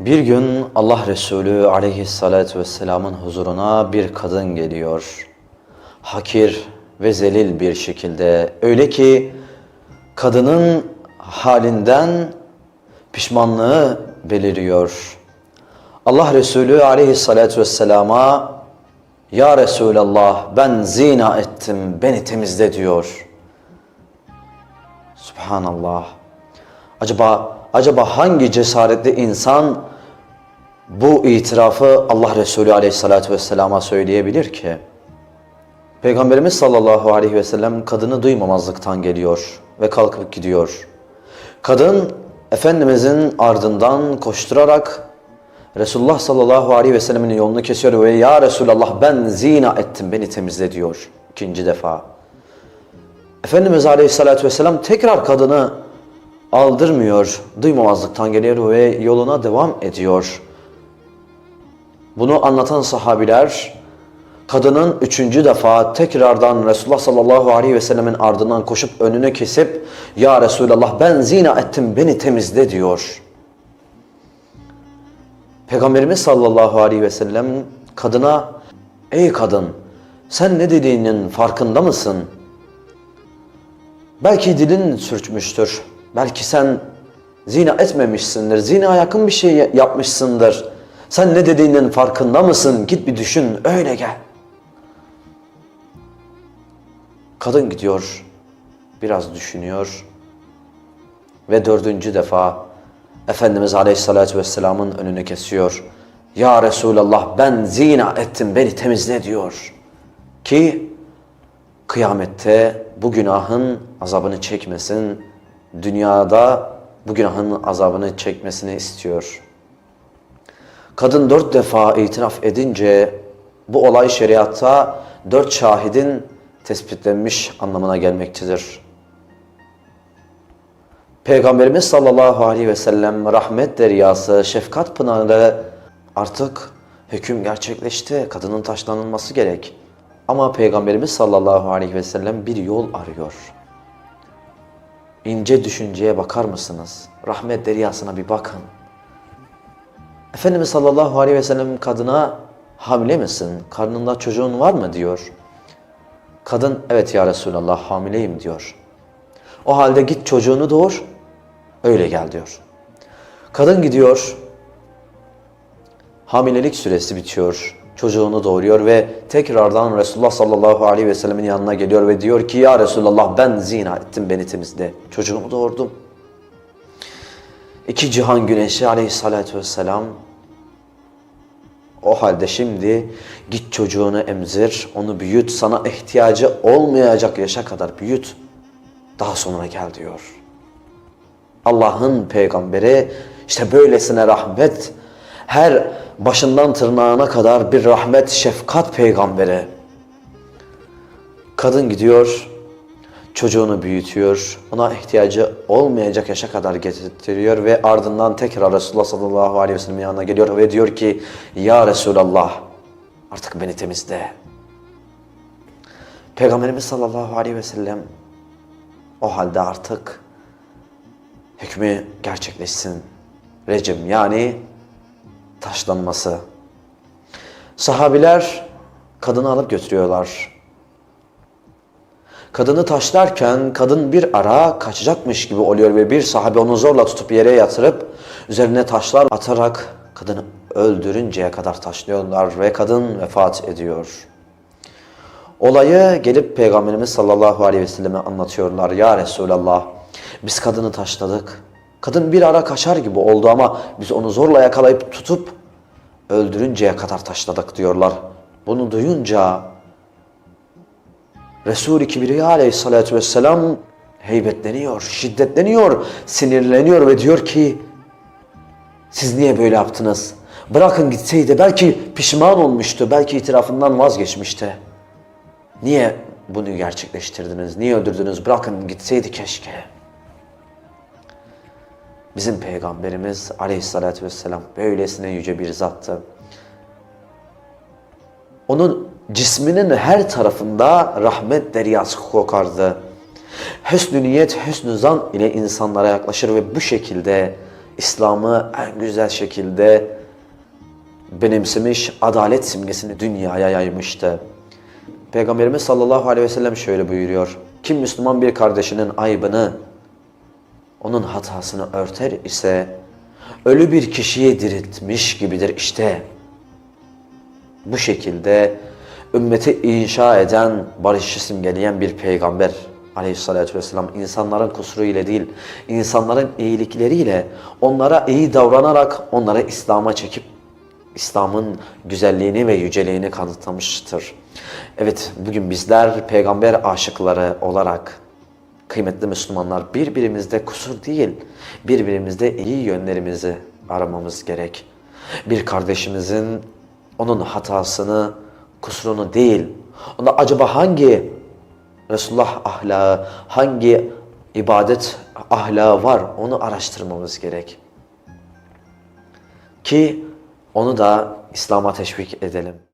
Bir gün Allah Resulü aleyhissalatü vesselamın huzuruna bir kadın geliyor. Hakir ve zelil bir şekilde. Öyle ki kadının halinden pişmanlığı beliriyor. Allah Resulü aleyhissalatü vesselama Ya Resulallah ben zina ettim beni temizle diyor. Subhanallah. Acaba acaba hangi cesaretli insan bu itirafı Allah Resulü Aleyhisselatü Vesselam'a söyleyebilir ki? Peygamberimiz sallallahu aleyhi ve sellem kadını duymamazlıktan geliyor ve kalkıp gidiyor. Kadın Efendimizin ardından koşturarak Resulullah sallallahu aleyhi ve sellemin yolunu kesiyor ve Ya Resulallah ben zina ettim beni temizle diyor ikinci defa. Efendimiz Aleyhisselatü Vesselam tekrar kadını aldırmıyor, duymamazlıktan geliyor ve yoluna devam ediyor. Bunu anlatan sahabiler, kadının üçüncü defa tekrardan Resulullah sallallahu aleyhi ve sellemin ardından koşup önüne kesip, Ya Resulallah ben zina ettim beni temizle diyor. Peygamberimiz sallallahu aleyhi ve sellem kadına, Ey kadın sen ne dediğinin farkında mısın? Belki dilin sürçmüştür. Belki sen zina etmemişsindir. Zina yakın bir şey yapmışsındır. Sen ne dediğinin farkında mısın? Git bir düşün, öyle gel. Kadın gidiyor, biraz düşünüyor ve dördüncü defa Efendimiz Aleyhisselatü Vesselam'ın önünü kesiyor. Ya Resulallah ben zina ettim beni temizle diyor. Ki kıyamette bu günahın azabını çekmesin, dünyada bu günahın azabını çekmesini istiyor. Kadın dört defa itiraf edince bu olay şeriatta dört şahidin tespitlenmiş anlamına gelmektedir. Peygamberimiz sallallahu aleyhi ve sellem rahmet deryası, şefkat pınarı artık hüküm gerçekleşti. Kadının taşlanılması gerek. Ama Peygamberimiz sallallahu aleyhi ve sellem bir yol arıyor. İnce düşünceye bakar mısınız? Rahmet deryasına bir bakın. Efendimiz sallallahu aleyhi ve sellem kadına hamile misin? Karnında çocuğun var mı diyor. Kadın evet ya Resulallah hamileyim diyor. O halde git çocuğunu doğur, öyle gel diyor. Kadın gidiyor, hamilelik süresi bitiyor, çocuğunu doğuruyor ve tekrardan Resulullah sallallahu aleyhi ve sellemin yanına geliyor ve diyor ki ya Resulallah ben zina ettim beni temizle, çocuğumu doğurdum. İki cihan güneşi aleyhissalatü vesselam o halde şimdi git çocuğunu emzir, onu büyüt, sana ihtiyacı olmayacak yaşa kadar büyüt. Daha sonra gel diyor. Allah'ın peygamberi işte böylesine rahmet, her başından tırnağına kadar bir rahmet, şefkat peygamberi. Kadın gidiyor, çocuğunu büyütüyor, ona ihtiyacı olmayacak yaşa kadar getiriyor ve ardından tekrar Resulullah sallallahu aleyhi ve sellem yanına geliyor ve diyor ki Ya Resulallah artık beni temizle. Peygamberimiz sallallahu aleyhi ve sellem o halde artık hükmü gerçekleşsin. Recim yani taşlanması. Sahabiler kadını alıp götürüyorlar. Kadını taşlarken kadın bir ara kaçacakmış gibi oluyor ve bir sahabe onu zorla tutup yere yatırıp üzerine taşlar atarak kadını öldürünceye kadar taşlıyorlar ve kadın vefat ediyor. Olayı gelip Peygamberimiz sallallahu aleyhi ve selleme anlatıyorlar. Ya Resulallah biz kadını taşladık. Kadın bir ara kaçar gibi oldu ama biz onu zorla yakalayıp tutup öldürünceye kadar taşladık diyorlar. Bunu duyunca Resul-i Kibriya aleyhissalatü vesselam heybetleniyor, şiddetleniyor, sinirleniyor ve diyor ki siz niye böyle yaptınız? Bırakın gitseydi belki pişman olmuştu, belki itirafından vazgeçmişti. Niye bunu gerçekleştirdiniz? Niye öldürdünüz? Bırakın gitseydi keşke. Bizim peygamberimiz aleyhissalatü vesselam böylesine yüce bir zattı. Onun cisminin her tarafında rahmet deryası kokardı. Hüsnü niyet, hüsnü zan ile insanlara yaklaşır ve bu şekilde İslam'ı en güzel şekilde benimsemiş, adalet simgesini dünyaya yaymıştı. Peygamberimiz sallallahu aleyhi ve sellem şöyle buyuruyor. Kim Müslüman bir kardeşinin aybını, onun hatasını örter ise ölü bir kişiyi diriltmiş gibidir. İşte bu şekilde ümmeti inşa eden, barışı simgeleyen bir peygamber aleyhissalatü vesselam insanların kusuru ile değil, insanların iyilikleriyle onlara iyi davranarak onlara İslam'a çekip İslam'ın güzelliğini ve yüceliğini kanıtlamıştır. Evet bugün bizler peygamber aşıkları olarak kıymetli Müslümanlar birbirimizde kusur değil, birbirimizde iyi yönlerimizi aramamız gerek. Bir kardeşimizin onun hatasını, kusurunu değil, onda acaba hangi Resulullah ahlakı, hangi ibadet ahlakı var onu araştırmamız gerek. Ki onu da İslam'a teşvik edelim.